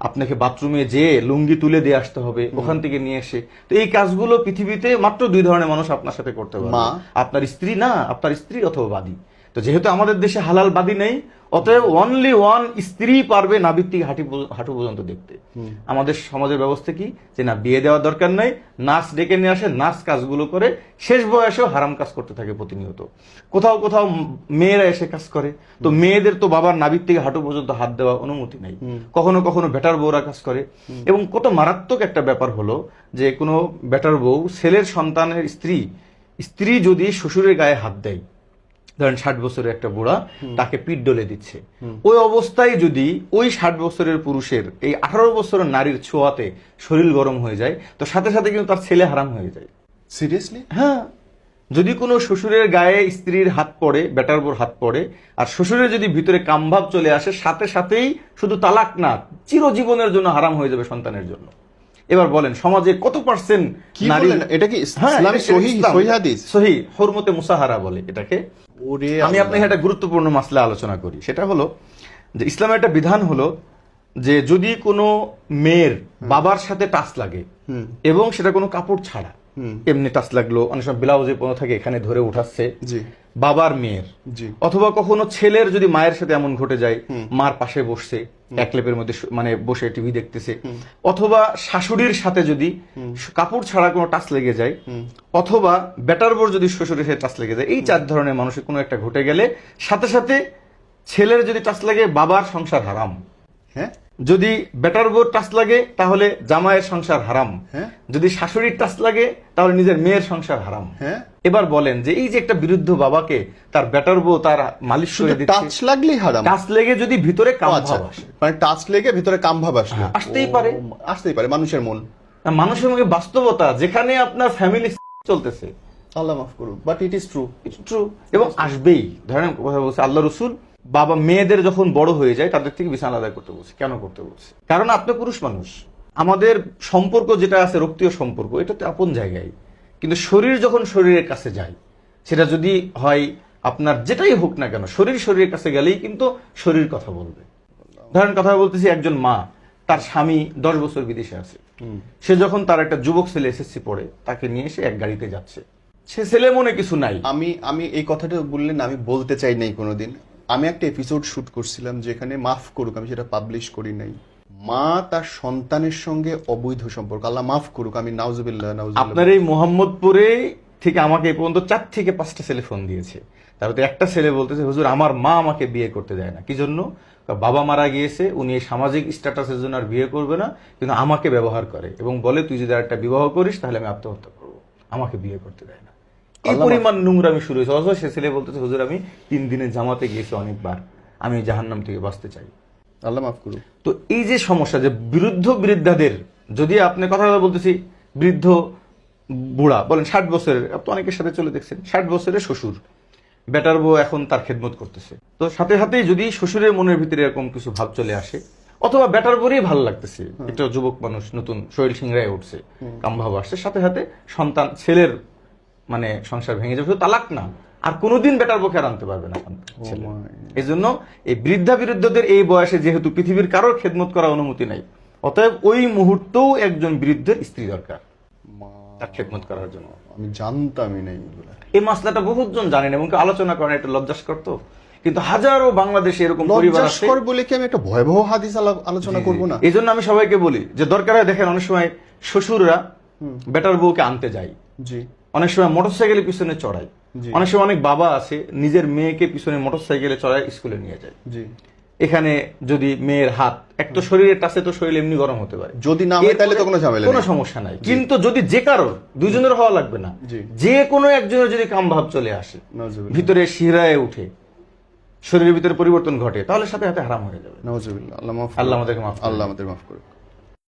আপনাকে বাথরুমে যে লুঙ্গি তুলে দিয়ে আসতে হবে ওখান থেকে নিয়ে এসে। তো এই কাজগুলো পৃথিবীতে মাত্র দুই ধরনের মানুষ আপনার সাথে করতে পারবে। আপনার স্ত্রী না আপনার স্ত্রী অথবা বাদী। তো যেহেতু আমাদের দেশে হালাল বাদী নেই অতএব অনলি ওয়ান স্ত্রী পারবে নাবিক থেকে হাঁটি হাঁটু পর্যন্ত দেখতে। আমাদের সমাজের ব্যবস্থা কি? যে না বিয়ে দেওয়ার দরকার নাই নার্স ডেকে নিয়ে আসে নার্স কাজগুলো করে শেষ বয়সেও হারাম কাজ করতে থাকে প্রতিনিয়ত। কোথাও কোথাও মেয়েরা এসে কাজ করে। তো মেয়েদের তো বাবার নাবিক থেকে হাঁটু পর্যন্ত হাত দেওয়া অনুমতি নেই। কখনো কখনো বেটার বউরা কাজ করে। এবং কত মারাত্মক একটা ব্যাপার হলো যে কোনো বেটার বউ ছেলের সন্তানের স্ত্রী স্ত্রী যদি শ্বশুরের গায়ে হাত দেয় ধরেন ষাট বছরের একটা বুড়া তাকে পিঠ ডলে দিচ্ছে। ওই অবস্থায় যদি ওই ষাট বছরের পুরুষের এই আঠারো বছরের নারীর ছোঁয়াতে শরীর গরম হয়ে যায় তো সাথে সাথে কিন্তু তার ছেলে হারাম হয়ে যায়। সিরিয়াসলি হ্যাঁ। যদি কোনো শ্বশুরের গায়ে স্ত্রীর হাত পড়ে বেটার বোর হাত পড়ে আর শ্বশুরের যদি ভিতরে কামভাব চলে আসে সাথে সাথেই শুধু তালাক না চিরজীবনের জন্য হারাম হয়ে যাবে সন্তানের জন্য। এবার বলেন সমাজে কত পার্সেন্ট নারী এটা কি ইসলামে সহি- সহি হাদিস? সহি হরমতে মুসাহারা বলে এটাকে। ওরে আমি আপনাকে একটা গুরুত্বপূর্ণ মাসলা আলোচনা করি। সেটা হলো যে ইসলামের একটা বিধান হলো যে যদি কোনো মেয়ের বাবার সাথে টাচ লাগে এবং সেটা কোনো কাপড় ছাড়া এমনি টাচ লাগল অনেক সময় ব্লাউজে পণ্য থাকে এখানে ধরে উঠাচ্ছে। বাবার মেয়ের। অথবা কখনো ছেলের যদি মায়ের সাথে এমন ঘটে যায় মার পাশে বসছে এক লেপের মধ্যে মানে বসে টিভি দেখতেছে। অথবা শাশুড়ির সাথে যদি কাপড় ছাড়া কোনো টাচ লেগে যায় অথবা বেটার বোর যদি শ্বশুরের সাথে টাচ লেগে যায় এই চার ধরনের মানুষের কোনো একটা ঘটে গেলে সাথে সাথে ছেলের যদি টাচ লাগে বাবার সংসার হারাম। হ্যাঁ? যদি বেটার বোর টাচ লাগে তাহলে জামাইয়ের সংসার হারাম। হ্যাঁ। যদি শাশুড়ির টাচ লাগে তাহলে নিজের মেয়ের সংসার হারাম। হ্যাঁ। এবার বলেন যে এই যে একটা বিরুদ্ধ বাবাকে তার বেটার বউ তার মালিশ করে শুধু টাচ লাগলেই হারাম। টাচ লেগে যদি ভিতরে কাম আচ্ছা ভাব আসে। মানে টাচ লেগে ভিতরে কাম ভাব আসলো। হ্যাঁ, আসতেই পারে। আসতেই পারে মানুষের মন। মানুষের মুখে বাস্তবতা যেখানে আপনার ফ্যামিলি চলতেছে। আল্লাহ মাফ করুক but it is true true এবং আসবেই। ধরেন কথা বলছে আল্লাহ রসুল বাবা মেয়েদের যখন বড় হয়ে যায় তাদের থেকে বিছানা আলাদা করতে বলছে। কেন করতে বলছে? কারণ আপনি পুরুষ মানুষ। আমাদের সম্পর্ক যেটা আছে রক্তীয় সম্পর্ক এটা তো আপন জায়গায়। কিন্তু শরীর যখন শরীরের কাছে যায় সেটা যদি হয় আপনার যেটাই হোক না কেন শরীর শরীরের কাছে গেলেই কিন্তু শরীর কথা বলবে। ধরেন কথা বলতেছি একজন মা তার স্বামী দশ বছর বিদেশে আছে। সে যখন তার একটা যুবক ছেলে এসএসসি পড়ে তাকে নিয়ে এসে এক গাড়িতে যাচ্ছে। সে ছেলে মনে কিছু নাই। আমি আমি এই কথাটা বললেন আমি বলতে চাই নাই কোনোদিন। আমি একটা এপিসোড শুট করছিলাম যেখানে মাফ করুক, আমি সেটা পাবলিশ করি নাই। মা তার সন্তানের সঙ্গে অবৈধ সম্পর্ক। আল্লাহ মাফ করুক, আমি আপনার এই মোহাম্মদপুরে থেকে আমাকে পর্যন্ত চার থেকে পাঁচটা ছেলে ফোন দিয়েছে। তারপরে একটা ছেলে বলতেছে, হুজুর, আমার মা আমাকে বিয়ে করতে দেয় না। কি জন্য? বাবা মারা গিয়েছে, উনি এই সামাজিক স্ট্যাটাসের জন্য আর বিয়ে করবে না, কিন্তু আমাকে ব্যবহার করে এবং বলে, তুই যদি একটা বিবাহ করিস, তাহলে আমি আত্মহত্যা করব। আমাকে বিয়ে করতে দেয় না। এই পরিমাণ নোংরামি শুরু হয়েছে। অথচ সে ছেলে বলতেছে হুজুর আমি তিন দিনের জামাতে গিয়েছি অনেকবার। আমি জাহান্নাম থেকে বাঁচতে চাই। আল্লাহ মাফ করুক। তো এই যে সমস্যা যে বিরুদ্ধ বৃদ্ধাদের যদি আপনি কথা বলতেছি বৃদ্ধ বুড়া বলেন ষাট বছরের আপনি অনেকের সাথে চলে দেখছেন ষাট বছরের শ্বশুর বেটার বউ এখন তার খেদমত করতেছে। তো সাথে সাথে যদি শ্বশুরের মনের ভিতরে এরকম কিছু ভাব চলে আসে অথবা বেটার বউরই ভালো লাগতেছে একটা যুবক মানুষ নতুন শরীর সিংড়ায় উঠছে কাম ভাব আসছে সাথে সাথে সন্তান ছেলের মানে সংসার ভেঙে যাবে শুধু তালাক না আর কোনোদিন বেটার আর আনতে পারবে না এই জন্য এই বৃদ্ধা বিরুদ্ধদের এই বয়সে যেহেতু পৃথিবীর কারোর খেদমত করার অনুমতি নাই অতএব ওই মুহূর্তেও একজন বৃদ্ধের স্ত্রী দরকার তার খেদমত করার জন্য। আমি জানতামই। এই মাসলাটা জানেন এবং আলোচনা করেন এটা লজ্জাস্কর তো। কিন্তু হাজারো বাংলাদেশে এরকম পরিবার আছে। লজ্জাস্কর বলে কি আমি একটা ভয়াবহ হাদিস আলোচনা করব না? এই জন্য আমি সবাইকে বলি যে দরকার হয় দেখেন অনেক সময় শ্বশুররা বেটার বউকে আনতে যায়। জি। অনেক সময় মোটরসাইকেলের পিছনে চড়ায় অনেক সময় অনেক বাবা আছে নিজের মেয়েকে পিছনে মোটরসাইকেলে চড়ায় স্কুলে নিয়ে যায়। এখানে যদি মেয়ের হাত এক তো শরীরের টাচে তো শরীর এমনি গরম হতে পারে। যদি না হয় তাহলে তো কোনো ঝামেলা কোনো সমস্যা নাই। কিন্তু যদি যে কারোর দুইজনের হওয়া লাগবে না। যে কোনো একজনের যদি কাম ভাব চলে আসে ভিতরে শিরায় উঠে শরীরের ভিতরে পরিবর্তন ঘটে তাহলে সাথে হাতে হারাম হয়ে যাবে। নাউজুবিল্লাহ আল্লাহ মাফ আল্লাহ আমাদেরকে মাফ। আল্লাহ আমাদের মাফ করুক।